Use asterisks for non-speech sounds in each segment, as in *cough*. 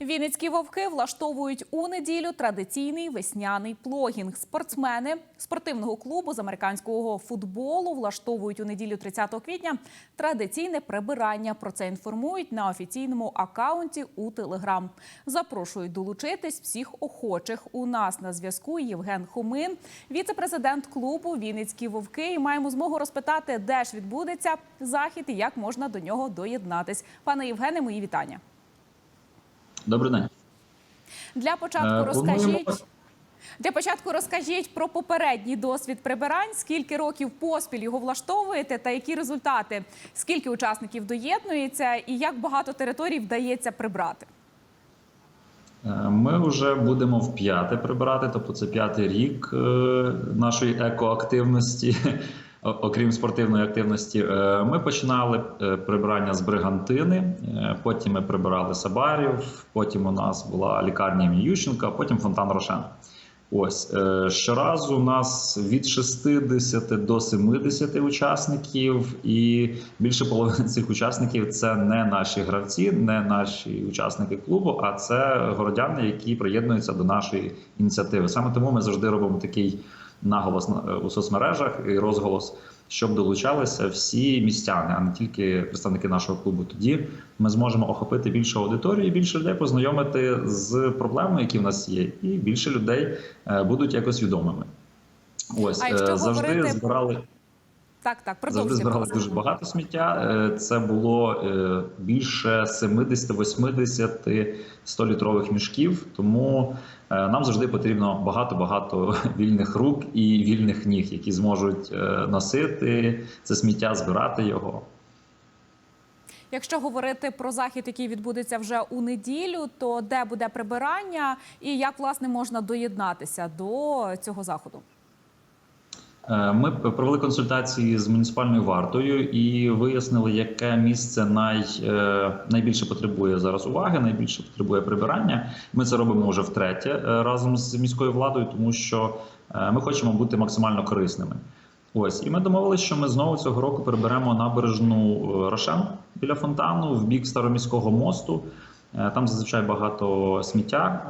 Вінницькі вовки влаштовують у неділю традиційний весняний плогінг. Спортсмени спортивного клубу з американського футболу влаштовують у неділю 30 квітня традиційне прибирання. Про це інформують на офіційному акаунті у Телеграм. Запрошують долучитись всіх охочих. У нас на зв'язку Євген Хомин, віце-президент клубу Вінницькі вовки. І маємо змогу розпитати, де ж відбудеться захід і як можна до нього доєднатись. Пане Євгене, мої вітання. Добрий день. Для початку Е, розкажіть. Для початку розкажіть про попередній досвід прибирань, скільки років поспіль його влаштовуєте та які результати, скільки учасників доєднується і як багато територій вдається прибрати. Е, Ми вже будемо в п'яте прибирати, тобто це п'ятий рік е, нашої екоактивності, окрім спортивної активності. Е, Ми починали е, прибирання з бригантини, е, потім ми прибирали Сабарів, потім у нас була лікарня імені Ющенка, потім фонтан Рошен. Ось щоразу у нас від 60 до 70 учасників, і більше половини цих учасників це не наші гравці, не наші учасники клубу, а це городяни, які приєднуються до нашої ініціативи. Саме тому ми завжди робимо такий наголос на- у соцмережах і розголос, щоб долучалися всі містяни, а не тільки представники нашого клубу. Тоді ми зможемо охопити більше аудиторії, більше людей познайомити з проблемами, які в нас є, і більше людей е, будуть якось відомими. Ось А е, завжди говорити- збирали. Так, так, Завжди збирали дуже багато сміття. Е, Це було е, більше 70-80 100-літрових мішків. Тому е, нам завжди потрібно багато-багато *laughs* вільних рук і вільних ніг, які зможуть носити це сміття, збирати його. Якщо говорити про захід, який відбудеться вже у неділю, то де буде прибирання і як власне можна доєднатися до цього заходу? Е, Ми провели консультації з муніципальною вартою і вияснили, яке місце най, е, найбільше потребує зараз уваги, найбільше потребує прибирання. Ми це робимо вже втретє е, разом з міською владою, тому що ми хочемо бути максимально корисними. Ось, і ми домовилися, що ми знову цього року приберемо набережну Рошен біля фонтану в бік староміського мосту. Там зазвичай багато сміття.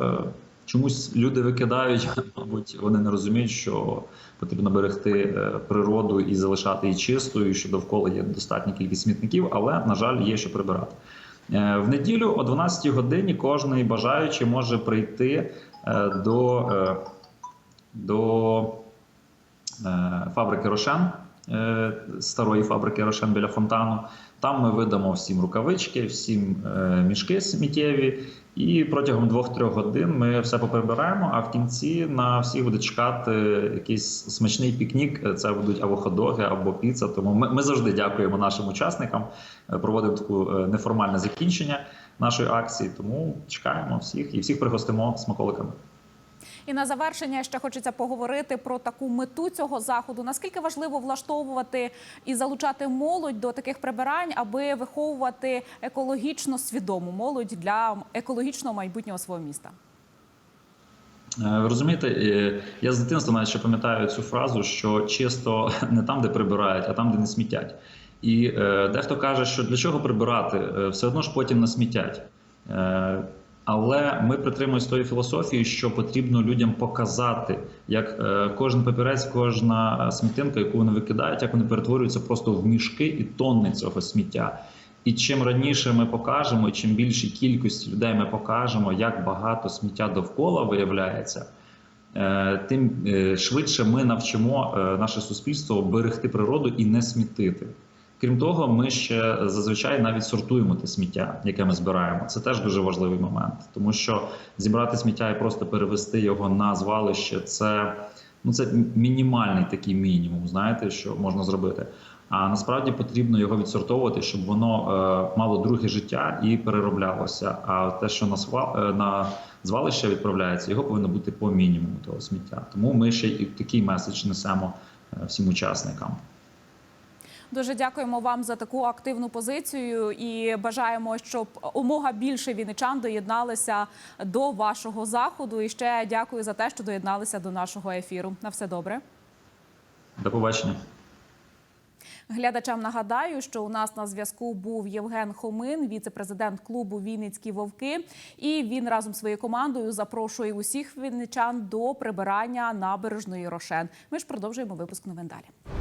Чомусь люди викидають, *laughs* мабуть, вони не розуміють, що потрібно берегти е, природу і залишати її чистою, що довкола є достатня кількість смітників, але на жаль, є що прибирати. Е, В неділю о 12 годині кожний бажаючий може прийти е, до, до фабрики Рошен, старої фабрики Рошен біля фонтану. Там ми видамо всім рукавички, всім е, мішки сміттєві. І протягом 2-3 годин ми все поприбираємо. А в кінці на всіх буде чекати якийсь смачний пікнік. Це будуть або ходоги, або піца. Тому ми, ми завжди дякуємо нашим учасникам. Е, Проводимо таку е, неформальне закінчення нашої акції. Тому чекаємо всіх і всіх пригостимо смаколиками. І на завершення ще хочеться поговорити про таку мету цього заходу. Наскільки важливо влаштовувати і залучати молодь до таких прибирань, аби виховувати екологічно свідому молодь для екологічного майбутнього свого міста? Е, Ви розумієте, е, я з дитинства навіть ще пам'ятаю цю фразу, що чисто *laughs* не там, де прибирають, а там, де не смітять. І е, дехто каже, що для чого прибирати, все одно ж потім насмітять. Е, але ми притримуємося тої філософії, що потрібно людям показати, як е, кожен папірець, кожна смітинка, яку вони викидають, як вони перетворюються просто в мішки і тонни цього сміття. І чим раніше ми покажемо, і чим більшій кількості людей ми покажемо, як багато сміття довкола виявляється, е, тим е, швидше ми навчимо наше суспільство берегти природу і не смітити. Крім того, ми ще зазвичай навіть сортуємо те сміття, яке ми збираємо. Це теж дуже важливий момент, тому що зібрати сміття і просто перевести його на звалище це, ну, це мінімальний такий мінімум, знаєте, що можна зробити. А насправді потрібно його відсортовувати, щоб воно е, мало друге життя і перероблялося. А те, що на сва- е, на звалище відправляється, його повинно бути по мінімуму того сміття. Тому ми ще і такий меседж несемо е, всім учасникам. Дуже дякуємо вам за таку активну позицію і бажаємо, щоб умога більше вінничан доєдналися до вашого заходу. І ще дякую за те, що доєдналися до нашого ефіру. На все добре. До побачення. Глядачам нагадаю, що у нас на зв'язку був Євген Хомин, віце-президент клубу Вінницькі вовки. І він разом зі своєю командою запрошує усіх вінничан до прибирання набережної Рошен. Ми ж продовжуємо випуск новин далі.